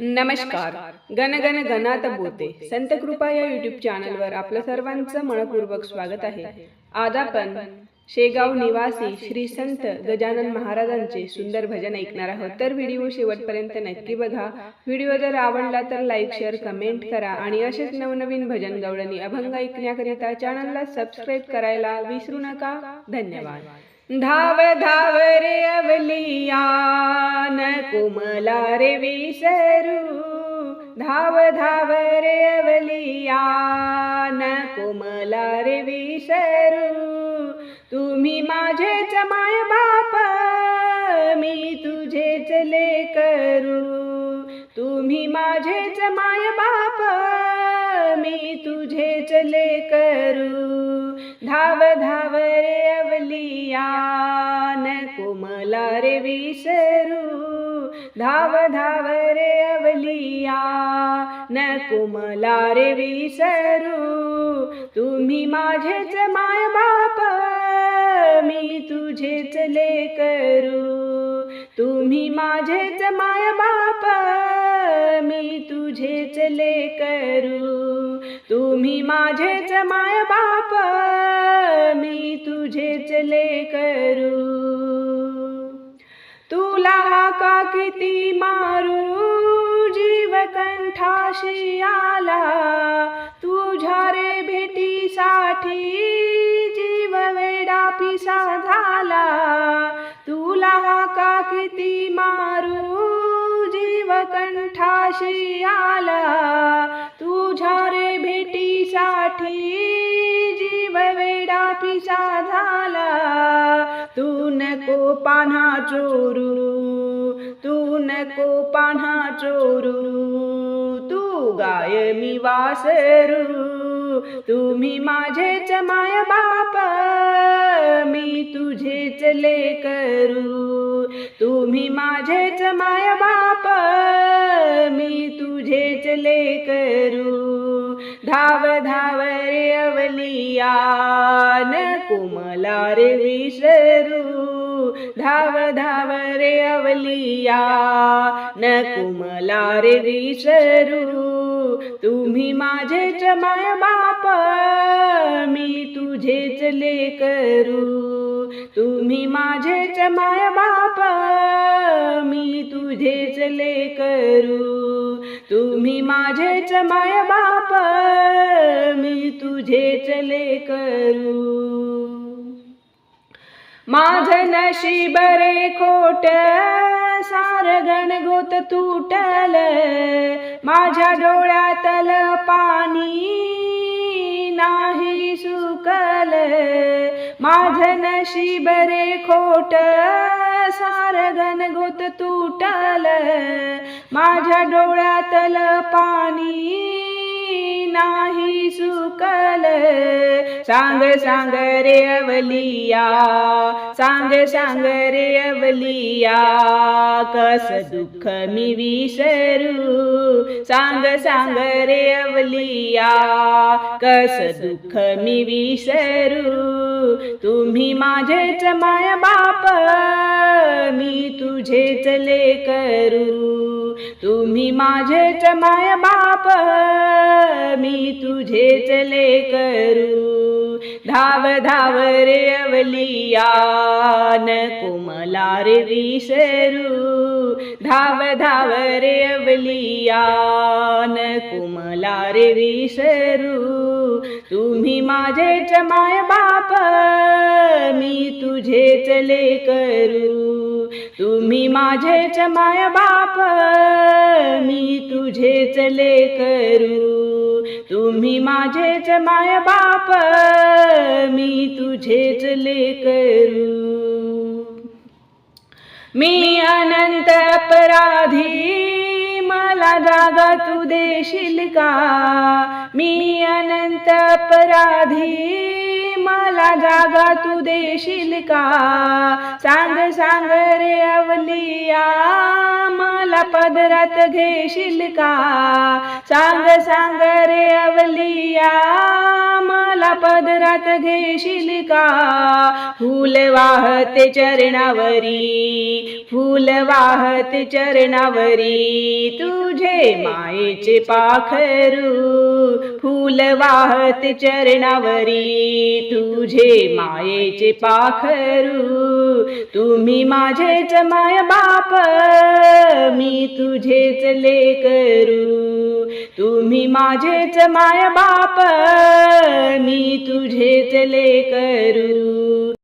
नमस्कार. गण गण गणात बोते. संत कृपा या युट्यूब चॅनलवर आपलं सर्वांचं मनपूर्वक स्वागत आहे. आज आपण शेगाव निवासी श्री संत गजानन महाराजांचे सुंदर भजन ऐकणार आहोत. तर व्हिडिओ शेवटपर्यंत नक्की बघा. व्हिडिओ जर आवडला तर लाईक शेअर कमेंट करा आणि असेच नवनवीन भजन गवळणी अभंग ऐकण्याकरिता चॅनलला सबस्क्राईब करायला विसरू नका. धन्यवाद. धाव धाव रे अवलियान कोमला रे विसरू. धाव धाव रे अवलियान कोमला रे विसरू. तुम्ही माझेच माय बाप मी तुझेच लेकरू. तुम्ही माझेच माय बाप मी तुझे चले करू. धाव धाव रे न कोमला रे विसरू. धाव धाव रे अवलिया न कोमला रे विसरू. तुम्ही माझेच माय बाप मी तुझे चले करू. तुम्ही माझेच माय बाप मी तुझेच लेकरू तुम्ही माझेच माय बाप मी तुझेच लेकरू तुला का किती मारू? जीव कंठाशी आला. तुझ्या रे भेटीसाठी जीव वेडा पिसा झाला. तुला का किती मारू? कंठाशी आला तुझ्या रे भेटीसाठी जीव वेडा पिसा झाला. तू नको पान्हा चोरू तू नको पान्हा चोरू तू गाय मी वासरू तुम्ही माझेच माय बाप मी तुझेच लेकरू तुम्ही माझेच माय बाप. तुझेच लेकरू धाव धाव रे अवलियान कोमला रे विसरू। धाव धाव रे अवलिया न कोमला रे विसरू। तुम्ही माझेच माय बाप मी तुझेच ले करू। तुम्ही माझेच माय बाप तुम्ही माझेच माय बाप मी तुझेच लेकरू माझ नशीब रे खोट सार गणगोत तुटल. माझ्या डोळ्यातल पाणी नाही सुकल. माझ नशीब रे खोट सार गणगोत तुटल. माझ्या डोळ्यातल पाणी नाही सुकल. सांग सांग रे अवलिया. सांग सांग रे अवलिया. कस दुःख मी विसरू. सांग सांग रे अवलिया. कस दुःख मी विसरू. तुम्ही माझेच माय बाप. मी तुझेच लेकरू. तुम्ही माझेच माय बाप. मी तुझेच लेकरू धाव धाव रे अवलियान कोमला रे विसरू. धाव धाव रे अवलियान कोमला रे विसरू. तुम्ही माझेच माय बाप मी तुझेच लेकरू तुम्ही माझेच माय बाप मी तुझेच लेकरू. तुम्ही माझेच माय बाप मी तुझेच लेकरू. मी अनंत अपराधी मला जागा तू देशील का? मी अनंत अपराधी मला जागा तू देशील का? सांग सांग रे अवलिया पदरात घेशील का? सांग सांग रे अवलिया मला पदरात घेशील का? फूल वाहते चरणावरी फूल वाहते चरणावरी तुझे मायेचे पाखरू फूल वाहते चरणावरी तुझे मायेचे पाखरू तुम्ही माझेच माय बाप मी तुझेच लेकरू तुम्ही माझेच माय बाप मी तुझेच लेकरू.